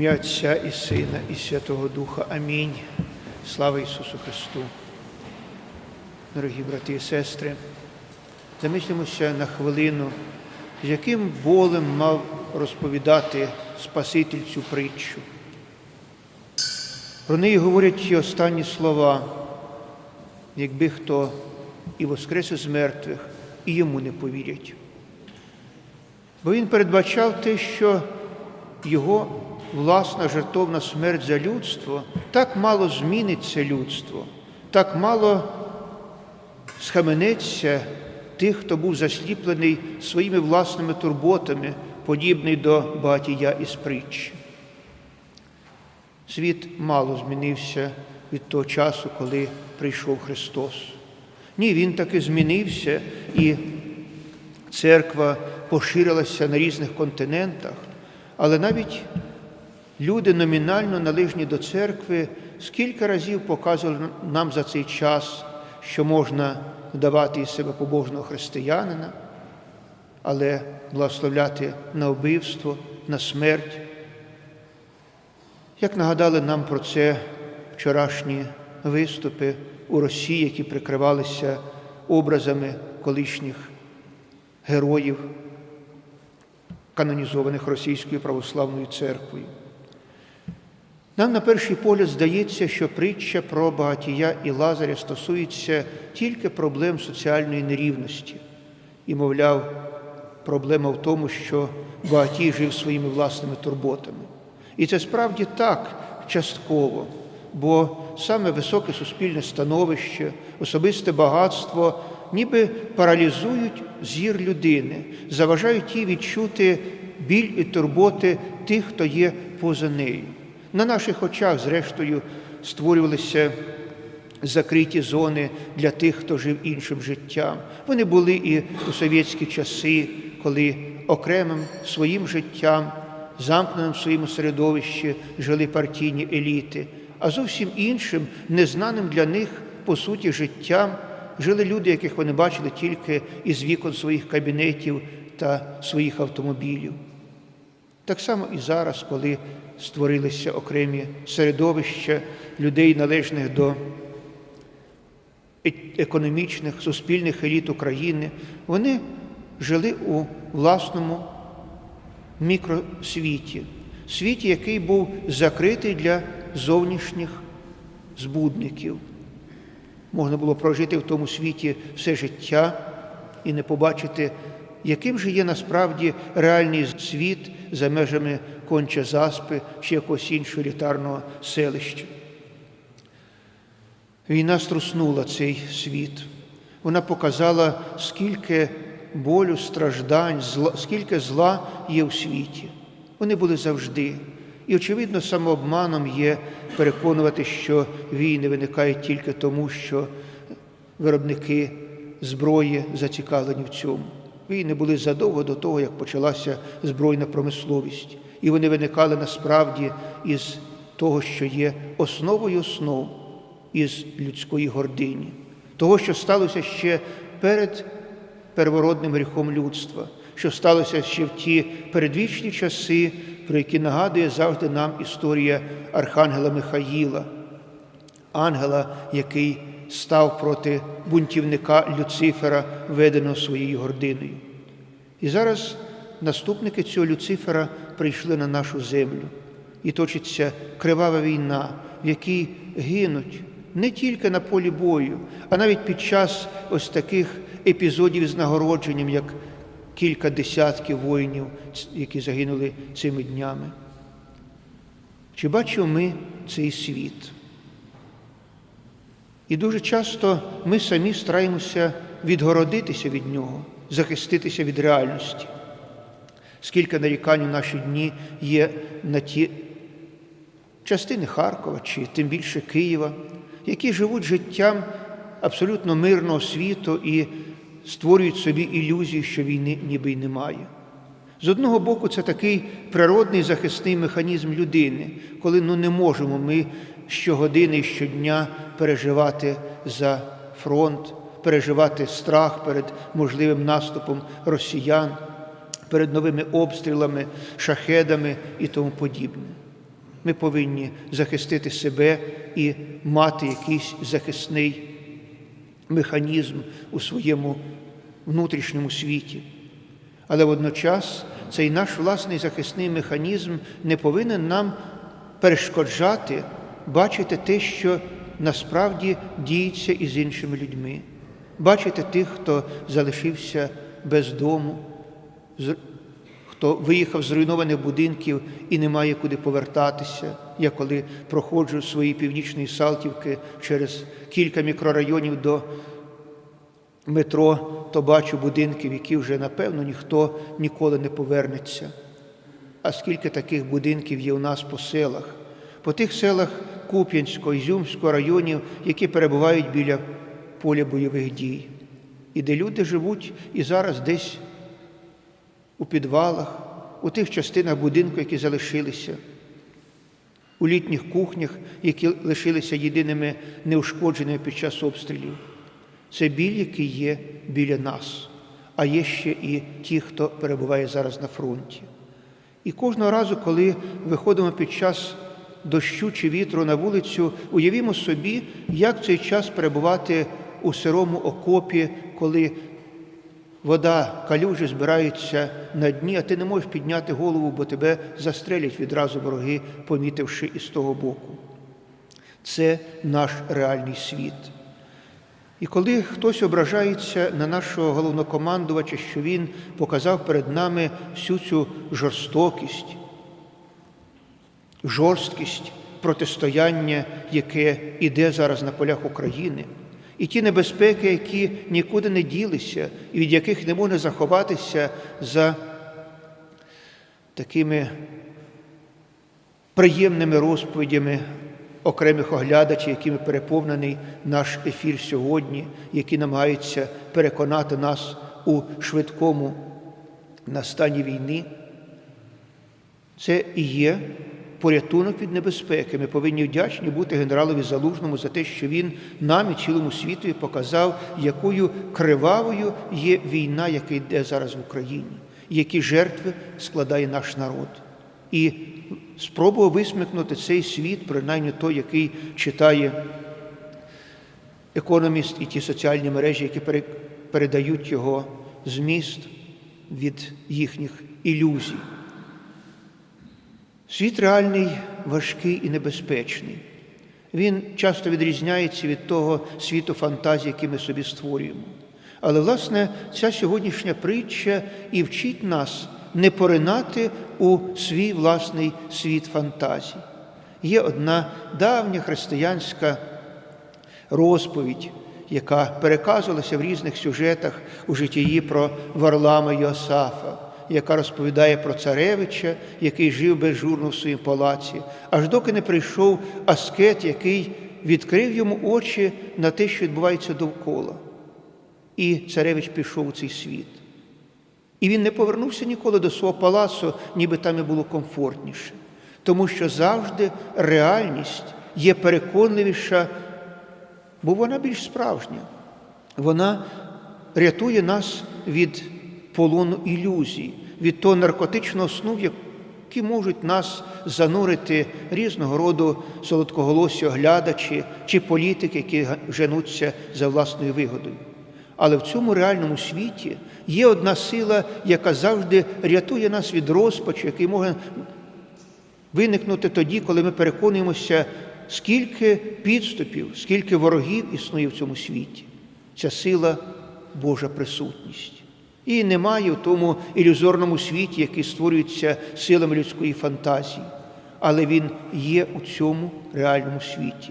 ім'я Отця і Сина, і Святого Духа. Амінь. Слава Ісусу Христу. Дорогі брати і сестри, замислимося на хвилину, з яким болем мав розповідати Спаситель цю притчу. Про неї говорять ті останні слова, якби хто і воскрес із мертвих, і йому не повірять. Бо він передбачав те, що його власна жертовна смерть за людство так мало змінить це людство, так мало схаменеться тих, хто був засліплений своїми власними турботами, подібний до багатія із притчі. Світ мало змінився від того часу, коли прийшов Христос. Ні, Він таки змінився, і церква поширилася на різних континентах, але навіть люди номінально належні до церкви скільки разів показували нам за цей час, що можна вдавати із себе побожного християнина, але благословляти на вбивство, на смерть. Як нагадали нам про це вчорашні виступи у Росії, які прикривалися образами колишніх героїв, канонізованих Російською православною церквою. Нам на перший погляд здається, що притча про багатія і Лазаря стосується тільки проблем соціальної нерівності. І, мовляв, проблема в тому, що багатій жив своїми власними турботами. І це справді так частково, бо саме високе суспільне становище, особисте багатство ніби паралізують зір людини, заважають їй відчути біль і турботи тих, хто є поза нею. На наших очах, зрештою, створювалися закриті зони для тих, хто жив іншим життям. Вони були і у совєтські часи, коли окремим своїм життям, замкненим в своєму середовищі жили партійні еліти, а зовсім іншим, незнаним для них по суті життям жили люди, яких вони бачили тільки із вікон своїх кабінетів та своїх автомобілів. Так само і зараз, коли створилися окремі середовища людей, належних до економічних, суспільних еліт України, вони жили у власному мікросвіті, світі, який був закритий для зовнішніх збудників. Можна було прожити в тому світі все життя і не побачити, яким же є насправді реальний світ за межами конча заспи чи якогось іншого літарного селища. Війна струснула цей світ. Вона показала, скільки болю, страждань, зла, скільки зла є у світі. Вони були завжди. І, очевидно, самообманом є переконувати, що війни виникають тільки тому, що виробники зброї зацікавлені в цьому. Війни були задовго до того, як почалася збройна промисловість. І вони виникали насправді із того, що є основою основ із людської гордині, того, що сталося ще перед первородним гріхом людства, що сталося ще в ті передвічні часи, про які нагадує завжди нам історія Архангела Михаїла, ангела, який став проти бунтівника Люцифера, веденого своєю гординою. І зараз наступники цього Люцифера прийшли на нашу землю, і точиться кривава війна, в якій гинуть не тільки на полі бою, а навіть під час ось таких епізодів з нагородженням, як кілька десятків воїнів, які загинули цими днями. Чи бачимо ми цей світ? І дуже часто ми самі стараємося відгородитися від нього, захиститися від реальності. Скільки нарікань у наші дні є на ті частини Харкова чи тим більше Києва, які живуть життям абсолютно мирного світу і створюють собі ілюзію, що війни ніби й немає. З одного боку, це такий природний захисний механізм людини, коли ну, не можемо ми щогодини щодня переживати за фронт, переживати страх перед можливим наступом росіян, перед новими обстрілами, шахедами і тому подібне. Ми повинні захистити себе і мати якийсь захисний механізм у своєму внутрішньому світі. Але водночас цей наш власний захисний механізм не повинен нам перешкоджати бачити те, що насправді діється із іншими людьми, бачити тих, хто залишився без дому, хто виїхав з зруйнованих будинків і не має куди повертатися. Я коли проходжу з своєї північної Салтівки через кілька мікрорайонів до метро, то бачу будинки, в які вже напевно ніхто ніколи не повернеться. А скільки таких будинків є у нас по селах, по тих селах Куп'янського, Ізюмського районів, які перебувають біля поля бойових дій, і де люди живуть і зараз десь у підвалах, у тих частинах будинку, які залишилися, у літніх кухнях, які лишилися єдиними неушкодженими під час обстрілів. Це біль, який є біля нас, а є ще і ті, хто перебуває зараз на фронті. І кожного разу, коли виходимо під час дощу чи вітру на вулицю, уявімо собі, як цей час перебувати у сирому окопі, коли вода калюжі збирається на дні, а ти не можеш підняти голову, бо тебе застрелять відразу вороги, помітивши із того боку. Це наш реальний світ. І коли хтось ображається на нашого головнокомандувача, що він показав перед нами всю цю жорстокість, жорсткість протистояння, яке іде зараз на полях України, і ті небезпеки, які нікуди не ділися, і від яких не можна заховатися за такими приємними розповідями окремих оглядачів, якими переповнений наш ефір сьогодні, які намагаються переконати нас у швидкому настанні війни. Це і є порятунок від небезпеки. Ми повинні вдячні бути генералові Залужному за те, що він нам і цілому світу показав, якою кривавою є війна, яка йде зараз в Україні, які жертви складає наш народ. І спробував висмикнути цей світ, принаймні той, який читає економіст і ті соціальні мережі, які передають його зміст від їхніх ілюзій. Світ реальний, важкий і небезпечний. Він часто відрізняється від того світу фантазії, який ми собі створюємо. Але, власне, ця сьогоднішня притча і вчить нас не поринати у свій власний світ фантазій. Є одна давня християнська розповідь, яка переказувалася в різних сюжетах у житті про Варлама Йосафа, яка розповідає про царевича, який жив безжурно в своїм палаці, аж доки не прийшов аскет, який відкрив йому очі на те, що відбувається довкола. І царевич пішов у цей світ. І він не повернувся ніколи до свого палацу, ніби там і було комфортніше, тому що завжди реальність є переконливіша, бо вона більш справжня. Вона рятує нас від полону ілюзій, від того наркотичного сну, які можуть нас занурити різного роду солодкоголосі оглядачі чи політики, які женуться за власною вигодою. Але в цьому реальному світі є одна сила, яка завжди рятує нас від розпачу, який може виникнути тоді, коли ми переконуємося, скільки підступів, скільки ворогів існує в цьому світі. Ця сила Божа присутність. І немає в тому ілюзорному світі, який створюється силами людської фантазії, але він є у цьому реальному світі,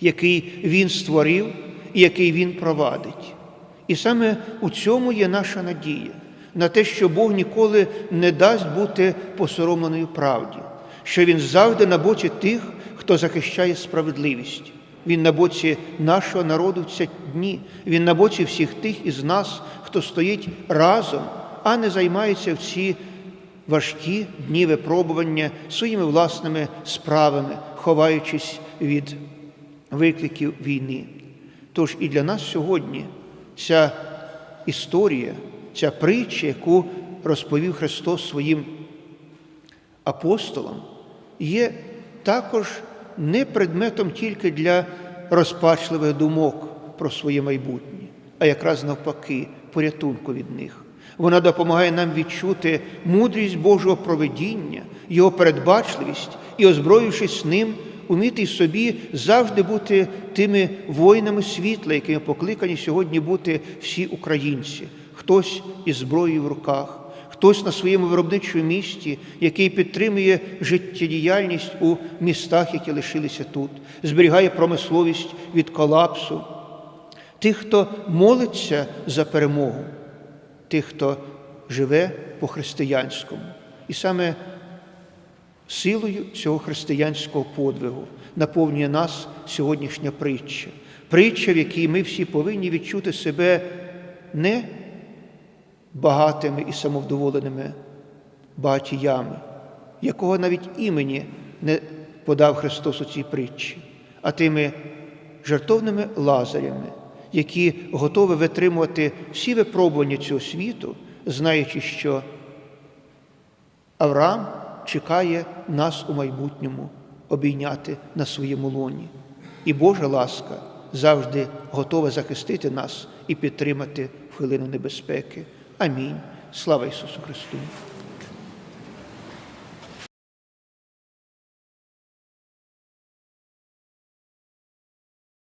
який він створив і який він провадить. І саме у цьому є наша надія на те, що Бог ніколи не дасть бути посоромленою правді, що Він завжди на боці тих, хто захищає справедливість. Він на боці нашого народу в ці дні, Він на боці всіх тих із нас, хто стоїть разом, а не займається в ці важкі дні випробування своїми власними справами, ховаючись від викликів війни. Тож і для нас сьогодні ця історія, ця притча, яку розповів Христос своїм апостолам, є також не предметом тільки для розпачливих думок про своє майбутнє, а якраз навпаки, порятунку від них. Вона допомагає нам відчути мудрість Божого проведіння, Його передбачливість і, озброївшись ним, уміти собі завжди бути тими воїнами світла, якими покликані сьогодні бути всі українці, хтось із зброєю в руках, хтось на своєму виробничому місці, який підтримує життєдіяльність у містах, які лишилися тут, зберігає промисловість від колапсу, тих, хто молиться за перемогу, тих, хто живе по-християнському. І саме силою цього християнського подвигу наповнює нас сьогоднішня притча. Притча, в якій ми всі повинні відчути себе не багатими і самовдоволеними багатіями, якого навіть імені не подав Христос у цій притчі, а тими жертовними лазарями, які готові витримувати всі випробування цього світу, знаючи, що Авраам чекає нас у майбутньому обійняти на своєму лоні. І Божа ласка завжди готова захистити нас і підтримати в хвилину небезпеки. Амінь. Слава Ісусу Христу!